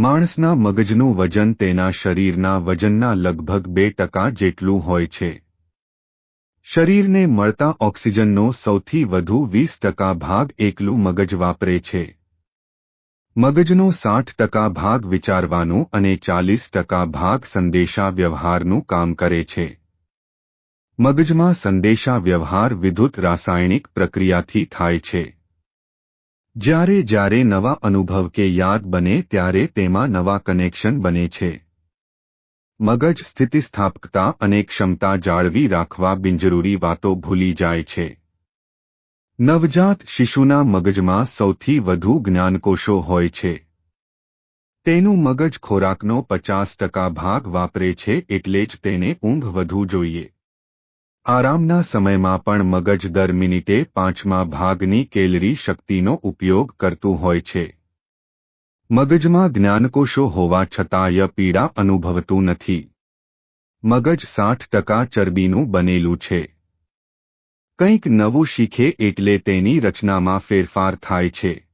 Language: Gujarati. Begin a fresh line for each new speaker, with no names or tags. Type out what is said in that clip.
માણસના મગજનું વજન તેના શરીરના વજનના લગભગ બે ટકા જેટલું હોય છે. શરીરને મળતા ઓક્સિજનનો સૌથી વધુ વીસ ટકા ભાગ એકલું મગજ વાપરે છે. મગજનો સાઠ ટકા ભાગ વિચારવાનું અને ચાલીસ ટકા ભાગ સંદેશા વ્યવહારનું કામ કરે છે. મગજમાં સંદેશા વ્યવહાર વિદ્યુત રાસાયણિક પ્રક્રિયાથી થાય છે. જ્યારે જ્યારે નવા અનુભવ કે યાદ બને ત્યારે તેમાં નવા કનેક્શન બને છે. મગજ સ્થિતિસ્થાપકતા અને ક્ષમતા જાળવી રાખવા બિનજરૂરી વાતો ભૂલી જાય છે. નવજાત શિશુના મગજમાં સૌથી વધુ જ્ઞાનકોશો હોય છે. તેનું મગજ ખોરાકનો પચાસ ટકા ભાગ વાપરે છે એટલે જ તેને ઊંઘ વધુ જોઈએ. આરામના સમયમાં પણ મગજ દર મિનિટે પાંચમા ભાગની કેલરી શક્તિનો ઉપયોગ કરતું હોય છે. મગજમાં જ્ઞાનકોશો હોવા છતાંય પીડા અનુભવતું નથી. મગજ સાઠ ટકા ચરબીનું બનેલું છે. કંઈક નવું શીખે એટલે તેની રચનામાં ફેરફાર થાય છે.